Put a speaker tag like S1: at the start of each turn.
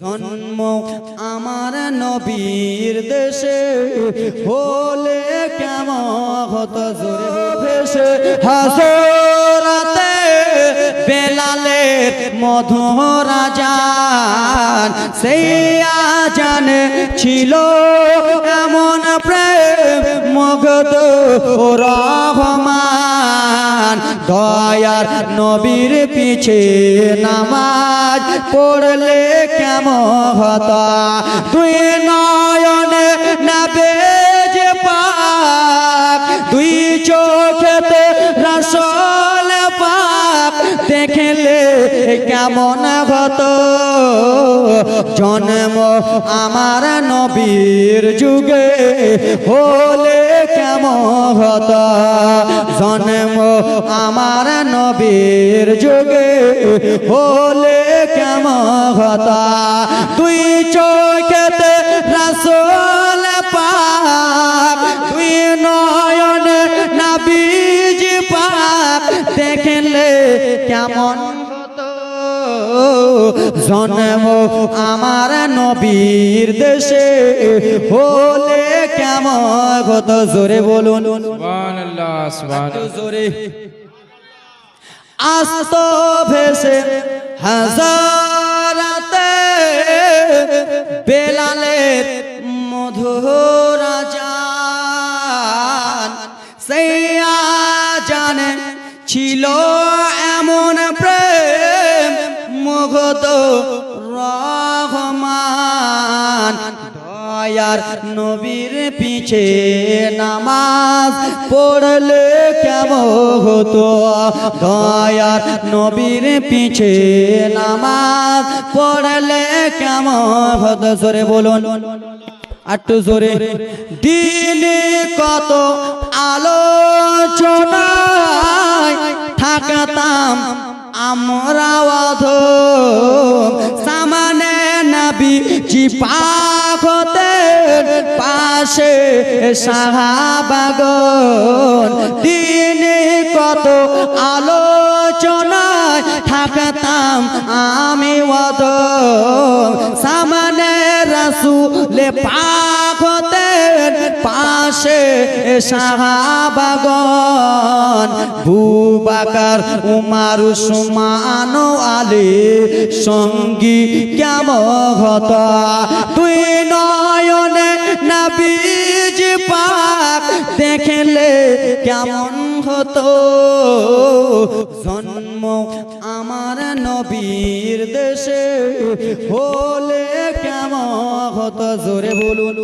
S1: জন্ম আমার নবীর দেশে। হলে কেমন হতো জোরে ভেসে। হাসরাতে বেলালের মধুরা যান সেই আজানে ছিল এমন প্রেম মগদ রহমান। দয়ার নবীর পিছে নামাজ পড়লে কেমন হতা? তুই নয়নে নাবে যে পাক, দুই চোখেতে রসল পাক দেখলে কেমন হতো? জন্ম আমার নবীর যুগে হলে কেমন হতো, জন্ম আমার নবীর যুগে হলে কেমন তুই রসল তুই নয়ন নাবিজ পাক, দেখলে কেমন জন্ম আমার নবীর দেশে হলে কেমন হতো জোরে বলুন। জোরে। আস্ত ভেসে হাজারাতে বেলালের মধুর জান সেই জানে ছিল এমন প্রেম মুগ্ধ রহমান দয়ার নবীর পিছে নামাজ পড়লে কেমন হতো? দয়ার নবীর পিছে নামাজ পড়লে কেমন হতো? জোরে বলুন। একটু জোরে। দিনে কত আলোচনায় থাকতাম, আমরা সামানে নবী জি পাখতে পাশে সাহাবাগন দিনে কত আলোচনায় থাকতাম আমি অধ সামানে রসুলে পাখতে পাশে সাহাবাগন বুবাকার, উমার সুমান আলে সঙ্গী কেমন হত? তুই নয়নে নবীজ পাক দেখলে কেমন হতো? জন্ম আমার নবীর দেশে হলে কেমন হতো? জোরে বলুন।